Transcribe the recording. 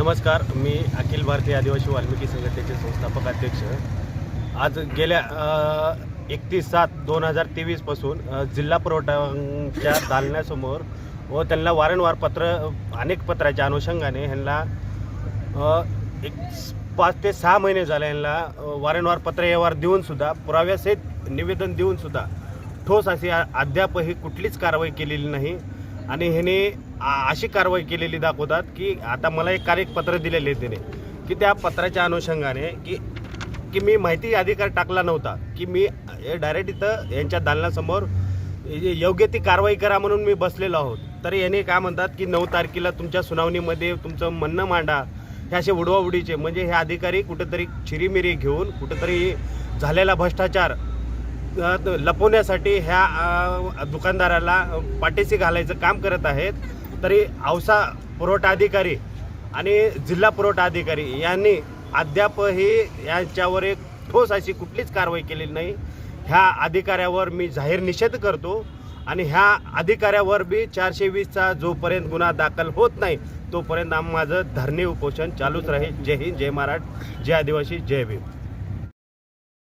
नमस्कार मी अखिल भारतीय आदिवासी वाल्मिकी संघटनेचे संस्थापक अध्यक्ष. आज गेल्या एकतीस सात दोन हजार तेवीसपासून जिल्हा पुरवठाच्या दालण्यासमोर व त्यांना वारंवार पत्र अनेक पत्राच्या अनुषंगाने ह्यांना एक पाच ते सहा महिने झाले यांना वारंवार पत्र व्यवहार देऊनसुद्धा पुराव्यासहित निवेदन देऊनसुद्धा ठोस अशी आ- अद्यापही कुठलीच कारवाई केलेली नाही. आणि ह्याने आ- अशी कारवाई केलेली दाखवतात की आता मला एक कार्यपत्र दिलेले आहे त्याने की त्या पत्राच्या अनुषंगाने की की मी माहिती अधिकार टाकला नव्हता की मी डायरेक्ट इथं यांच्या दालनासमोर योग्य ती कारवाई करा म्हणून मी बसलेलो आहोत. तर याने काय म्हणतात की नऊ तारखेला तुमच्या सुनावणीमध्ये तुमचं म्हणणं मांडा हे असे उडवाउडीचे म्हणजे हे अधिकारी कुठेतरी चिरीमिरी घेऊन कुठेतरी झालेला भ्रष्टाचार लपवण्यासाठी ह्या दुकानदाराला पाठीशी घालायचं काम करत आहेत. तरी औसा पुरवठा अधिकारी आणि जिल्हा पुरवठा अधिकारी यांनी अद्यापही यांच्यावर एक ठोस अशी कुठलीच कारवाई केलेली नाही. ह्या अधिकाऱ्यावर मी जाहीर निषेध करतो आणि ह्या अधिकाऱ्यावर बी चारशे वीसचा जोपर्यंत गुन्हा दाखल होत नाही तोपर्यंत आम माझं धरणे उपोषण चालूच राहील. जय हिंद जय महाराष्ट्र जय आदिवासी जय भीम.